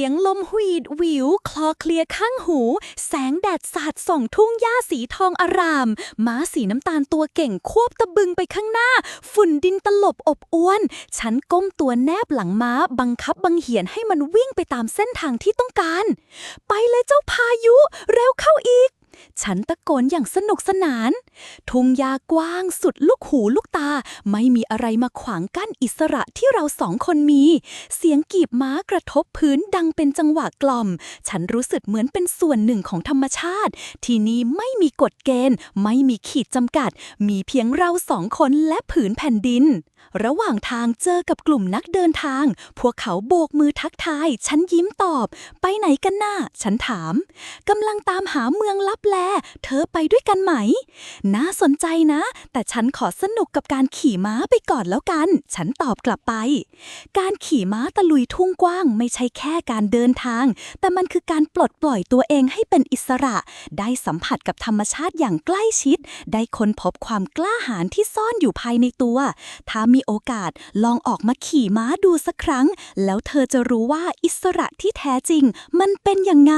สียงลมหวีดหวิว คลอเคลียข้างหู แสงแดดสาดส่องทุ่งหญ้าสีทองอาราม ม้าสีน้ำตาลตัวเก่งควบตะบึงไปข้างหน้า ฝุ่นดินตลบอบอวน ฉันก้มตัวแนบหลังม้าบังคับบังเหียนให้มันวิ่งไปตามเส้นทางที่ต้องการ ไปเลยเจ้าพายุ เร็ว ฉันตะโกนอย่างสนุกสนาน ทุ่งหญ้ากว้างสุดลูกหูลูกตา ไม่มีอะไรมาขวางกั้นอิสระที่เราสองคนมี เสียงกีบม้ากระทบพื้นดังเป็นจังหวะกล่อม ฉันรู้สึกเหมือนเป็นส่วนหนึ่งของธรรมชาติ ที่นี่ไม่มีกฎเกณฑ์ ไม่มีขีดจำกัด มีเพียงเราสองคนและผืนแผ่นดิน ระหว่างทางเจอกับกลุ่มนักเดินทาง พวกเขาโบกมือทักทาย ฉันยิ้มตอบ ไปไหนกันน่ะ ฉันถาม กำลังตามหาเมืองลับแลเธอไปด้วยกันไหม น่าสนใจนะ แต่ฉันขอสนุกกับการขี่ม้าไปก่อนแล้วกัน ฉันตอบกลับไป การขี่ม้าตะลุยทุ่งกว้าง ไม่ใช่แค่การเดินทาง แต่มันคือการปลดปล่อยตัวเองให้เป็นอิสระ ได้สัมผัสกับธรรมชาติอย่างใกล้ชิด ได้ค้นพบความกล้าหาญที่ซ่อนอยู่ภายในตัว ถ้ามีโอกาสลองออกมาขี่ม้าดูสักครั้ง แล้วเธอจะรู้ว่าอิสระที่แท้จริง มันเป็นยังไง